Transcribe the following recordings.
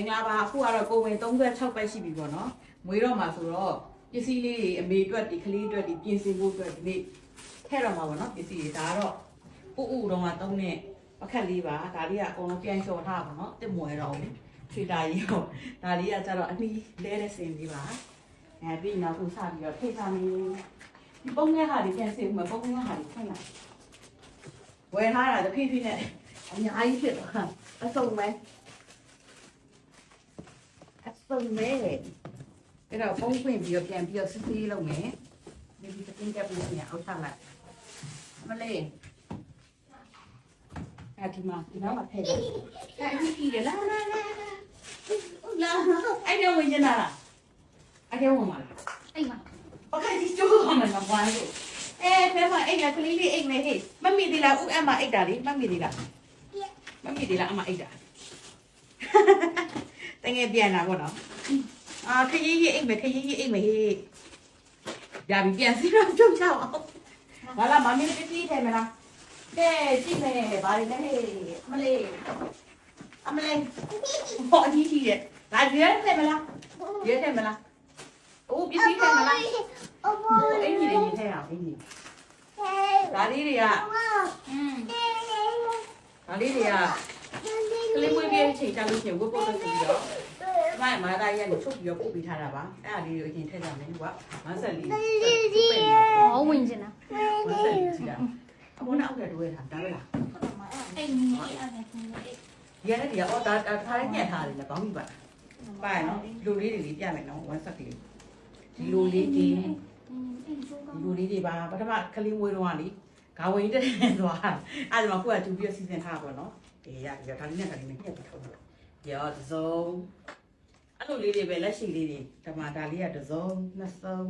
င်္ဂလာပါအခုကတော့ကိုဝင်36ပဲရှိပြီပေါ့နော်မွေးတော့မှာဆိုတော့ပစ္စည်းလေးတွေအမေအတွက်ဒီကလေးအတွက်ဒီပြင်ဆင်ဖို့အတွက်ဒီနေ့ထည့်တော့မှာပေါ့နော်ပစ္စည်းတွေဒါကတော့ဥဥတော့ကတုံးတဲ့ပခက်လေးပါဒါလေးကအကုန်လုံးပြန်လျှော်ထားပါတော့တစ်မွယ်တော့ဘူးချွေတာကြီးတော့ဒါလေးကကျတော့အနည်းလဲတဲ့စင်လေးပါအဲပြီးနောက်ခုစပြီးတော့ထိတ်ထားမင်းဒီပုံငယ်ဟာဒီပြန်စင်မှာပုံငယ်ဟာဒီဖွင့်လိုက်ဝယ်ထားတာတဖြည်းဖြည်းနဲ့အများကြီးဖြစ်သွားအစုံပဲ ပုံမဲအဲ့တော့ပုံဖွင့်ပြီးတော့ပြန်ပြီးတော့စစ်သေးလုပ်မယ်ဒီဒီတင်တက်ပြီးပြန်အောက်ထလိုက်မလေးအဲ့ဒီမှာဒီနောက်မှာထည့်တယ်အဲ့ဒီကြီးတယ်လာလာလာလာအဲ့တော့ဝင်ကျင်လာလားအဲ့တော့ဝင်ပါလားအိမ်မှာဘာခိုင်းဒီကျိုးကမှလာပါလို့အဲဖဲမအိတ်ကကလေးလေးအိတ်နေဟေ့မမီသေးလားဥအမအိတ်တာလေမမီသေးလားမမီသေးလားအမအိတ်တာ တငယ်ပြန်လာပေါ့နော်အာခရီးကြီးအိတ်မယ်ခရီးကြီးအိတ်မယ်ဟေးရပြီပြန်စီတော့ကြုံချအောင်ဘာလာမမင်းပစ္စည်းထဲမလားကဲကြည့်မယ်ဘာလဲဟေးအမလေးအမလေးဟောအကြီးကြီးရဲ့ဒါရွေးထဲမလားရွေးထဲမလားအိုးပစ္စည်းထဲမလားအင်ကြီးတွေရေးထဲအောင်အင်ကြီးဒါလေးတွေကอืมဒါလေးတွေကက လေးမွေးပြည့်ချိန်ကြလို့ရှိရင်ဝတ်ဖို့လုပ်ပြီးတော့မမမာသားရဲ့ကိုချုပ်ပြီးတော့ပို့ပေးထားတာပါအဲ့ဒါလေးကိုအရင်ထည့်ကြမယ်ကွာမဆက်လေးဟောဝင်ကျင်တာမဆက်လေးကြည့်တာအမောနဲ့အောက်ထဲတွေ့ထားဒါပဲလားအိမ်ကြီးအဲ့ဒါနဲ့ခင်ဗျအဲ့ဒီရတဲ့ဒီကအော်ဒါထားရညက်ထားတယ်လေဘောင်းမိပါပါနော်လူလေးတွေလေးပြမယ်နော်ဝမ်းဆက်ကလေးဒီလူလေးဒီအိမ်ကျိုးကဒီလူလေးတွေပါပထမကလေးမွေးတော့ကလေဂါဝင်တက်တယ်သွားအဲ့ဒါမှကိုကတူပြီးစီစဉ်ထားပါတော့ အေးရရဒါလေးနဲ့ဒါလေးနဲ့ညက်ပြီးထုတ်တော့ရောတစုံအဲ့လိုလေးတွေပဲလက်ရှိလေးတွေဓမ္မဒါလေးကတစုံနှစ်စုံ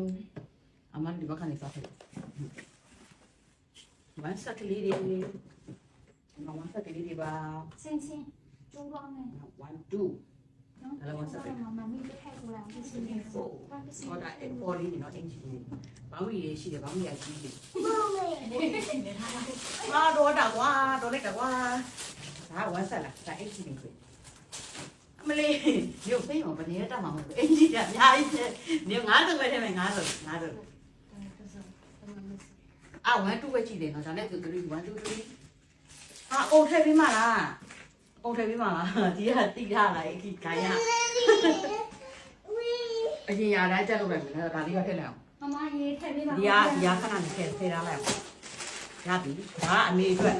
အမဒီဘက်ကနေစားတယ်ဝမ်းဆက်ကလေးတွေဝမ်းဆက်ကလေးတွေပါစင်းစင်းကျိုးကောင်းနေ1 2နော်မမီးတစ်ခါကိုလာပြီးစင်းနေ4ဘာဖြစ်စဟောင်းဒါအပေါ်လေးနော်အင်ဂျင်လေးဘောင်းမီလေးရှိတယ်ဘောင်းမီအကြီးလေးအာတော့တာကွာတော့လိုက်တာကွာဒါ ဝမ်းဆက်လားဒါအင်ဂျင်လေးခွေအမလေးရုပ်ဖိမ့်မဘယ်နဲ့တက်မှာမဟုတ်ဘူးအင်ဂျင်ကအများကြီးတယ်ည90ပဲထဲမှာ90 90အာ1 2ပဲကြည့်တယ်နော်ဒါနဲ့3 3 1 2 3အာအိုထည့်ပြီးမှလားအိုထည့်ပြီးမှလားဒီကတိထားလိုက်ဒီခိုင်းရအရင်ရတိုင်းတက်လို့လိုက်မယ်ဒါလေးကထည့်လိုက်အောင်မမရေးထည့်ပေးပါဒီဟာဒီဟာခဏနဲ့ထည့်ထည့်ထားလိုက်အောင် ရပြီဒါကအမေအတွက်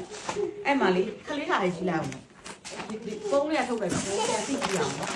အဲ့မှာလေခလေးထားလေးရှိလိုက်အောင်ဒီဒီပုံးလေးကထုတ်လိုက်ပါဘိုးပြန်သိကြည့်အောင်နော်